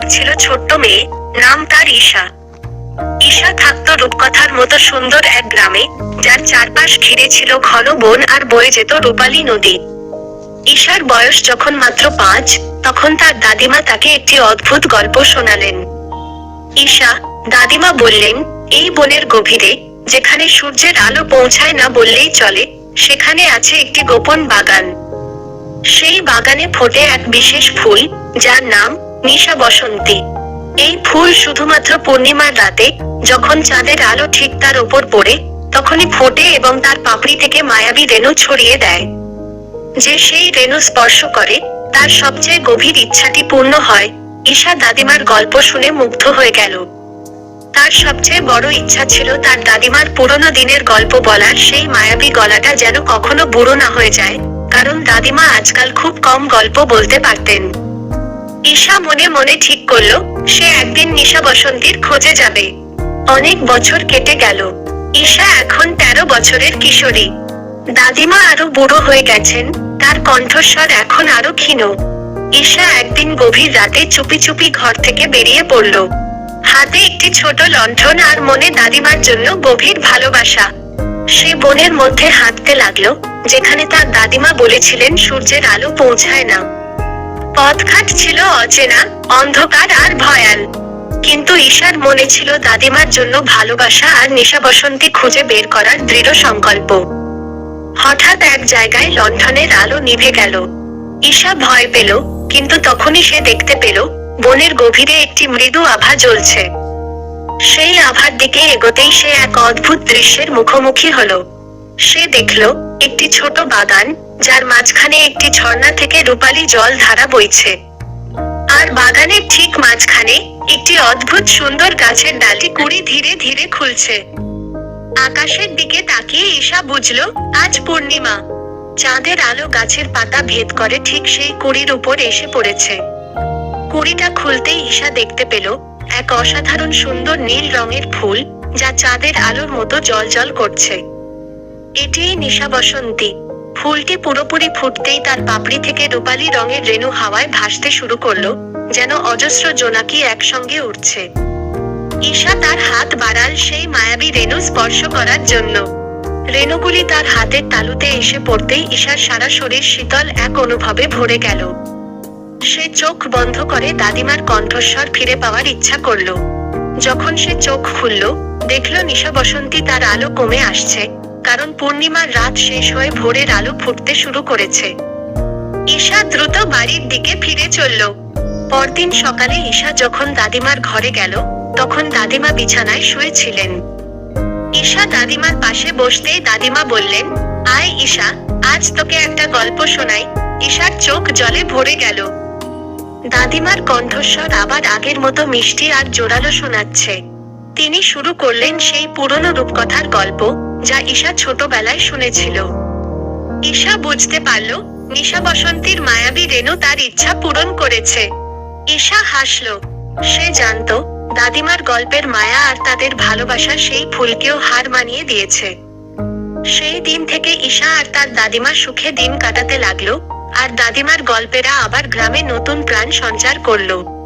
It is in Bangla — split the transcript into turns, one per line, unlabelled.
এক ছিল ছোট্ট মেয়ে, নাম তার ঈশা। ঈশা থাকতো রূপকথার মতো সুন্দর এক গ্রামে, যার চারপাশ ঘিরে ছিল ঘন বন আর বয়ে যেত রূপালী নদী। ঈশার বয়স যখন মাত্র পাঁচ, তখন তার দাদিমা তাকে একটি অদ্ভুত গল্প শোনালেন। ঈশা, দাদিমা বললেন, এই বনের গভীরে, যেখানে সূর্যের আলো পৌঁছায় না বললেই চলে, সেখানে আছে একটি গোপন বাগান। সেই বাগানে ফোটে এক বিশেষ ফুল, যার নাম নিশা বসন্তী। এই ফুল শুধুমাত্র পূর্ণিমার রাতে যখন চাঁদের আলো ঠিক তার ওপর পড়ে, তখনই ফোটে এবং তার পাপড়ি থেকে মায়াবী রেণু ছড়িয়ে দেয়। যে সেই রেণু স্পর্শ করে, তার সবচেয়ে গভীর ইচ্ছাটি পূর্ণ হয়, ঈশা দাদিমার গল্প শুনে মুগ্ধ হয়ে গেল। তার সবচেয়ে বড় ইচ্ছা ছিল তার দাদিমার পুরনো দিনের গল্প বলার সেই মায়াবী গলাটা যেন কখনো বুড়ো না হয়ে যায়, কারণ দাদিমা আজকাল খুব কম গল্প বলতে পারতেন। ঈশা মনে মনে ঠিক করল, সে একদিন নিশা বসন্তীর খোঁজে যাবে। অনেক বছর কেটে গেল। ঈশা এখন তেরো বছরের কিশোরী। দাদিমা আরও বুড়ো হয়ে গেছেন, তার কণ্ঠস্বর এখন আরও ক্ষীণ। ঈশা একদিন গভীর রাতে চুপি চুপি ঘর থেকে বেরিয়ে পড়ল। হাতে একটি ছোট লণ্ঠন আর মনে দাদিমার জন্য গভীর ভালোবাসা। সে বনের মধ্যে হাঁটতে লাগল, যেখানে তার দাদিমা বলেছিলেন সূর্যের আলো পৌঁছায় না। পথঘাট ছিল অচেনা, অন্ধকার আর ভয়াল। কিন্তু ঈশার মনে ছিল দাদিমার জন্য ভালোবাসা আর নেশা বসন্তী খুঁজে বের করার দৃঢ় সংকল্প। হঠাৎ এক জায়গায় লণ্ঠনের আলো নিভে গেল। ঈশা ভয় পেল, কিন্তু তখনই সে দেখতে পেল, বনের গভীরে একটি মৃদু আভা জ্বলছে। সেই আভার দিকে এগোতেই সে এক অদ্ভুত দৃশ্যের মুখোমুখি হলো। সে দেখল একটি ছোট বাগান, যার মাঝখানে একটি ঝর্ণা থেকে রূপালী জল ধারা বইছে। আর বাগানের ঠিক মাঝখানে একটি অদ্ভুত সুন্দর গাছের ডালটি কুড়ি ধীরে ধীরে খুলছে। আকাশের দিকে তাকিয়ে ঈশা বুঝল, আজ পূর্ণিমা। চাঁদের আলো গাছের পাতা ভেদ করে ঠিক সেই কুড়ির উপর এসে পড়েছে। কুড়িটা খুলতেই ঈশা দেখতে পেল এক অসাধারণ সুন্দর নীল রঙের ফুল, যা চাঁদের আলোর মতো জলজল করছে। এটিই নিশা বসন্তী। ফুলটি পুরোপুরি ফুটতেই তার পাপড়ি থেকে রূপালী রঙের রেণু হাওয়ায় ভাসতে শুরু করল, যেন অজস্র জোনাকি একসঙ্গে উঠছে ঈশা তার হাত বাড়াল সেই মায়াবী রেণু স্পর্শ করার জন্য। রেণুগুলি তার হাতের তালুতে এসে পড়তেই ঈশার সারা শরীর শীতল এক অনুভবে ভরে গেল। সে চোখ বন্ধ করে দাদিমার কণ্ঠস্বর ফিরে পাওয়ার ইচ্ছা করল। যখন সে চোখ খুলল, দেখল নিশা বসন্তী তার আলো কমে আসছে। কারণ পূর্ণিমার রাত শেষ হয়ে ভোরের আলো ফুটতে শুরু করেছে। ঈশা দ্রুত বাড়ির দিকে ফিরে চলল। পরদিন সকালে ঈশা যখন দাদিমার ঘরে গেল, তখন দাদিমা বিছানায় শুয়েছিলেন। ঈশা দাদিমার পাশে বসতেই দাদিমা বললেন, আয় ঈশা, আজ তোকে একটা গল্প শোনাই। ঈশার চোখ জলে ভরে গেল। দাদিমার কণ্ঠস্বর আবার আগের মতো মিষ্টি আর জোরালো শোনাচ্ছে। তিনি শুরু করলেন সেই পুরনো রূপকথার গল্প যা ঈশা ছোটবেলায় শুনেছিল। ঈশা বুঝতে পারল, নিশা বসন্তীর মায়াবী রেণু তার ইচ্ছা পূরণ করেছে। ঈশা হাসল, সে জানতো দাদিমার গল্পের মায়া আর তাদের ভালোবাসা সেই ফুলকেও হার মানিয়ে দিয়েছে। সেই দিন থেকে ঈশা আর তার দাদিমা সুখে দিন কাটাতে লাগল, আর দাদিমার গল্পেরা আবার গ্রামে নতুন প্রাণ সঞ্চার করল।